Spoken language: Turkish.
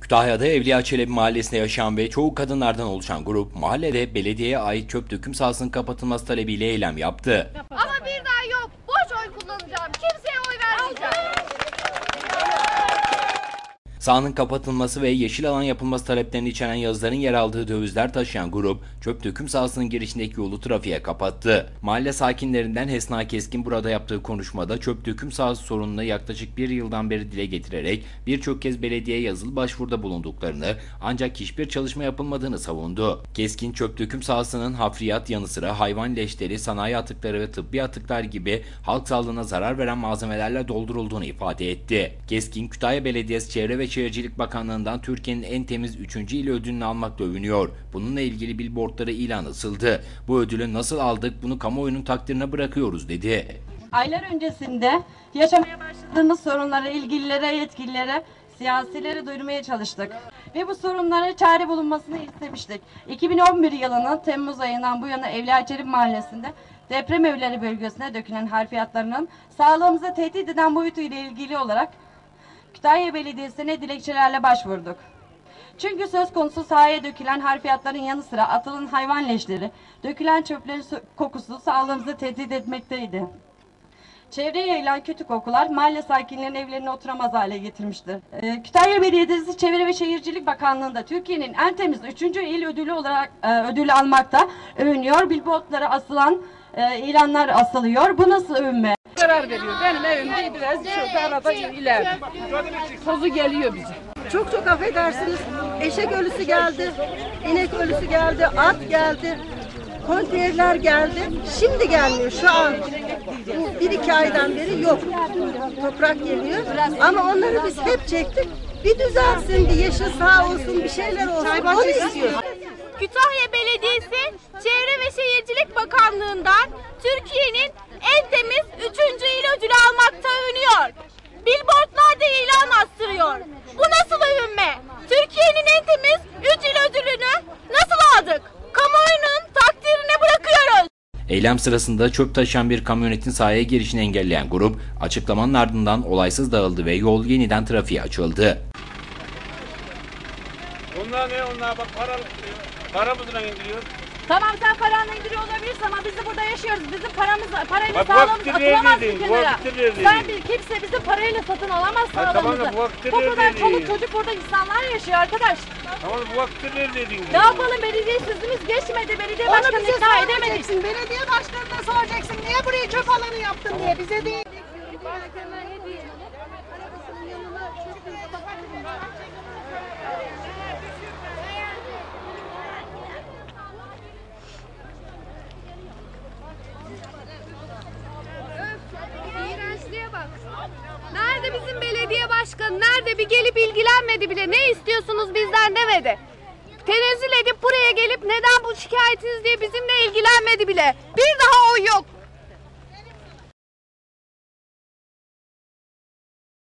Kütahya'da Evliya Çelebi mahallesinde yaşayan ve çoğu kadınlardan oluşan grup mahallede belediyeye ait çöp döküm sahasının kapatılması talebiyle eylem yaptı. Ama bir daha yok. Boş oy kullanacağım. Kimseye oy vermeyeceğim. Sahanın kapatılması ve yeşil alan yapılması taleplerini içeren yazıların yer aldığı dövizler taşıyan grup çöp döküm sahasının girişindeki yolu trafiğe kapattı. Mahalle sakinlerinden Hesna Keskin burada yaptığı konuşmada çöp döküm sahası sorununu yaklaşık bir yıldan beri dile getirerek birçok kez belediye yazılı başvuruda bulunduklarını ancak hiçbir çalışma yapılmadığını savundu. Keskin çöp döküm sahasının hafriyat yanı sıra hayvan leşleri, sanayi atıkları ve tıbbi atıklar gibi halk sağlığına zarar veren malzemelerle doldurulduğunu ifade etti. Keskin Kütahya Belediyesi Çevre ve Şehircilik Bakanlığı'ndan Türkiye'nin en temiz 3. il ödülünü almakla övünüyor. Bununla ilgili billboardlara ilan asıldı. Bu ödülü nasıl aldık bunu kamuoyunun takdirine bırakıyoruz dedi. Aylar öncesinde yaşamaya başladığımız sorunlara ilgililere, yetkililere, siyasilere duyurmaya çalıştık. Ve bu sorunlara çare bulunmasını istemiştik. 2011 yılının Temmuz ayından bu yana Evliya Çelebi Mahallesi'nde deprem evleri bölgesine dökülen harfiyatlarının sağlığımıza tehdit eden boyutuyla ilgili olarak Kütahya Belediyesi'ne dilekçelerle başvurduk. Çünkü söz konusu sahaya dökülen harfiyatların yanı sıra atılan hayvan leşleri, dökülen çöplerin su- kokusu sağlığımızı tehdit etmekteydi. Çevreye yayılan kötü kokular mahalle sakinlerinin evlerine oturamaz hale getirmiştir. Ee, Kütahya Belediyesi Çevre ve Şehircilik Bakanlığı'nda Türkiye'nin en temiz 3. il ödülü olarak e, ödülü almakta övünüyor. Billboardlara asılan e, ilanlar asılıyor. Bu nasıl övünme? Zarar veriyor. Benim evimde biraz şurada arada ileride. Tozu geliyor bize. Çok çok affedersiniz. Eşek ölüsü geldi, inek ölüsü geldi, at geldi, konteynerler geldi. Şimdi gelmiyor şu an. Bu bir iki aydan beri yok. Toprak geliyor. Ama onları biz hep çektik. Bir düzelsin, bir yeşil saha olsun, bir şeyler olsun. Onu istiyoruz. Kütahya Belediyesi Çevre ve Şehircilik Bakanlığı'ndan Türkiye'nin en temiz 3. il ödülü almakta övünüyor. Billboardlarda ilan astırıyor. Bu nasıl övünme? Türkiye'nin en temiz 3 il ödülünü nasıl aldık? Kamuoyunun takdirine bırakıyoruz. Eylem sırasında çöp taşıyan bir kamyonetin sahaya girişini engelleyen grup açıklamanın ardından olaysız dağıldı ve yol yeniden trafiğe açıldı. Onlar ne? Onlar bak para paramızla indiriyor. Tamam sen paranla indiriyor olabilirsin ama biz de burada yaşıyoruz. Bizim paramız, parayla Bak, sağlığımız vakitleri atılamaz verdin, kenara. verdin. Sen bir kimse bizim parayla satın alamaz Ha, tamam da sağlığımızı. bu kadar verdin. çoluk çocuk burada insanlar yaşıyor arkadaş. Ama bu vakti neredeydin? Ne yapalım belediye sözümüz geçmedi. Belediye başkanı ikna edemedik. Belediye başkanına soracaksın. Niye buraya çöp alanı yaptın diye bize değil. İğrençliğe bak. Nerede bizim belediye başkanı? Nerede bir gelip ilgilenmedi bile. Ne istiyorsunuz bizden demedi. Tenezzül edip buraya gelip neden bu şikayetiniz diye bizimle ilgilenmedi bile. Bir